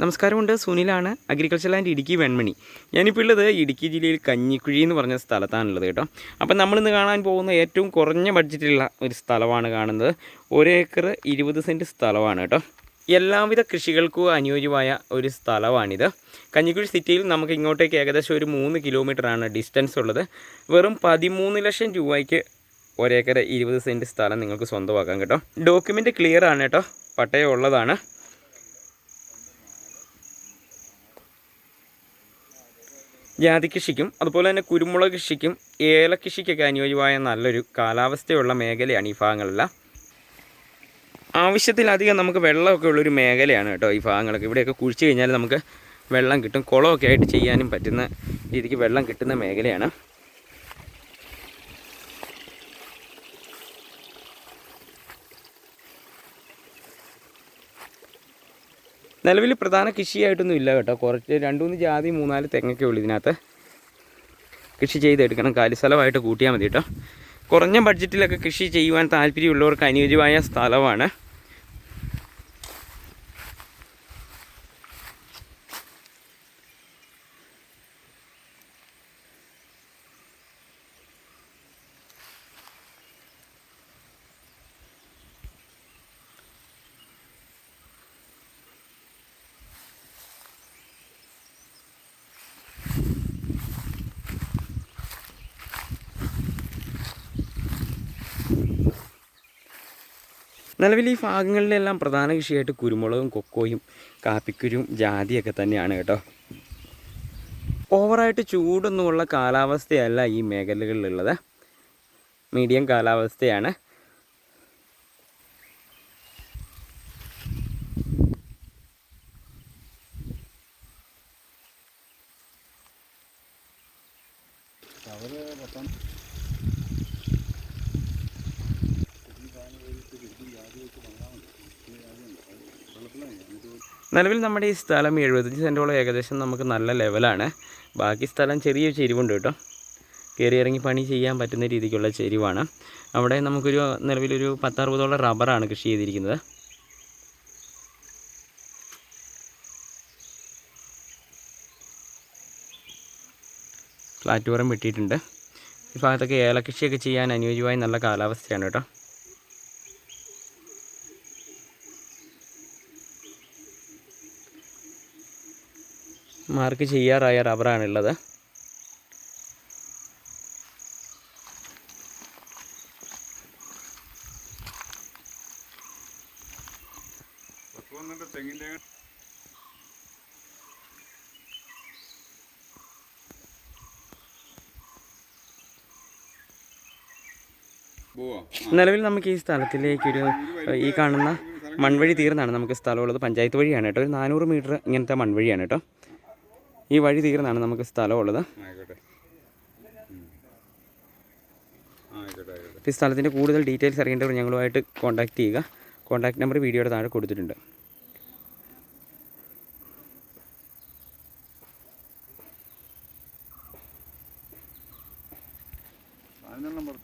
നമസ്കാരമുണ്ട്. സുനിലാണ് agriculture land Idukki Venmani. ഞാനിപ്പോൾ ഉള്ളത് ഇടുക്കി ജില്ലയിൽ കഞ്ഞിക്കുഴി എന്ന് പറഞ്ഞ സ്ഥലത്താണുള്ളത് കേട്ടോ. അപ്പം നമ്മളിന്ന് കാണാൻ പോകുന്ന ഏറ്റവും കുറഞ്ഞ ബഡ്ജറ്റിലുള്ള ഒരു സ്ഥലമാണ് കാണുന്നത്. ഒരേക്കർ ഇരുപത് സെന്റ് സ്ഥലമാണ് കേട്ടോ. എല്ലാവിധ കൃഷികൾക്കും അനുയോജ്യമായ ഒരു സ്ഥലമാണിത്. കഞ്ഞിക്കുഴി സിറ്റിയിൽ നമുക്ക് ഇങ്ങോട്ടേക്ക് ഏകദേശം ഒരു മൂന്ന് കിലോമീറ്ററാണ് ഡിസ്റ്റൻസ് ഉള്ളത്. വെറും പതിമൂന്ന് ലക്ഷം രൂപയ്ക്ക് ഒരേക്കർ ഇരുപത് സെന്റ് സ്ഥലം നിങ്ങൾക്ക് സ്വന്തമാക്കാം കേട്ടോ. ഡോക്യുമെന്റ് ക്ലിയർ ആണ് കേട്ടോ. പട്ടയം ഉള്ളതാണ്. ജാതി കൃഷിക്കും അതുപോലെ തന്നെ കുരുമുളക് കൃഷിക്കും ഏല കൃഷിക്കൊക്കെ അനുയോജ്യമായ നല്ലൊരു കാലാവസ്ഥയുള്ള മേഖലയാണ് ഈ ഭാഗങ്ങളെല്ലാം. ആവശ്യത്തിലധികം നമുക്ക് വെള്ളമൊക്കെ ഉള്ളൊരു മേഖലയാണ് കേട്ടോ ഈ ഭാഗങ്ങളൊക്കെ. ഇവിടെയൊക്കെ കുഴിച്ച് കഴിഞ്ഞാൽ നമുക്ക് വെള്ളം കിട്ടും. കുളമൊക്കെ ആയിട്ട് ചെയ്യാനും പറ്റുന്ന രീതിക്ക് വെള്ളം കിട്ടുന്ന മേഖലയാണ്. നിലവിൽ പ്രധാന കൃഷിയായിട്ടൊന്നും ഇല്ല കേട്ടോ. കുറച്ച് രണ്ട് മൂന്ന് ജാതി മൂന്നാൽ തെങ്ങൊക്കെ ഉള്ളൂ ഇതിനകത്ത്. കൃഷി ചെയ്തെടുക്കണം. കാലിസ്ഥലമായിട്ട് കൂട്ടിയാൽ മതി കേട്ടോ. കുറഞ്ഞ ബഡ്ജറ്റിലൊക്കെ കൃഷി ചെയ്യുവാൻ താല്പര്യമുള്ളവർക്ക് അനുയോജ്യമായ സ്ഥലമാണ്. നിലവിൽ ഈ ഭാഗങ്ങളിലെല്ലാം പ്രധാന കൃഷിയായിട്ട് കുരുമുളകും കൊക്കോയും കാപ്പിക്കുരും ജാതിയൊക്കെ തന്നെയാണ് കേട്ടോ. ഓവറായിട്ട് ചൂടൊന്നുമുള്ള കാലാവസ്ഥയല്ല ഈ മേഖലകളിലുള്ളത്. മീഡിയം കാലാവസ്ഥയാണ്. നിലവിൽ നമ്മുടെ ഈ സ്ഥലം എഴുപത്തഞ്ച് സെന്റോളം ഏകദേശം നമുക്ക് നല്ല ലെവലാണ്. ബാക്കി സ്ഥലം ചെറിയ ചെരിവുണ്ട് കേട്ടോ. കയറി ഇറങ്ങി പണി ചെയ്യാൻ പറ്റുന്ന രീതിക്കുള്ള ചെരിവാണ്. അവിടെ നമുക്കൊരു നിലവിലൊരു പത്തറുപതോളം റബ്ബറാണ് കൃഷി ചെയ്തിരിക്കുന്നത്. ഫ്ലാറ്റ് വരം വെട്ടിയിട്ടുണ്ട്. ഈ ഭാഗത്തൊക്കെ ഏലകൃഷിയൊക്കെ ചെയ്യാൻ അനുയോജ്യമായ നല്ല കാലാവസ്ഥയാണ് കേട്ടോ. മാർക്ക് ചെയ്യാറായ റബ്ബറാണുള്ളത്. നിലവിൽ നമുക്ക് ഈ സ്ഥലത്തിലേക്കൊരു ഈ കാണുന്ന മൺവഴി തീർന്നാണ് നമുക്ക് സ്ഥലമുള്ളത്. പഞ്ചായത്ത് വഴിയാണ് കേട്ടോ. ഒരു നാനൂറ് മീറ്റർ ഇങ്ങനത്തെ മൺവഴിയാണ് കേട്ടോ. ഈ വഴി തീർന്നാണ് നമുക്ക് സ്ഥലമുള്ളത്. ഈ സ്ഥലത്തിന്റെ കൂടുതൽ ഡീറ്റെയിൽസ് അറിയേണ്ടവർ ഞങ്ങളുമായിട്ട് കോൺടാക്റ്റ് ചെയ്യുക. കോൺടാക്ട് നമ്പർ വീഡിയോയുടെ താഴെ കൊടുത്തിട്ടുണ്ട്. നമ്പർ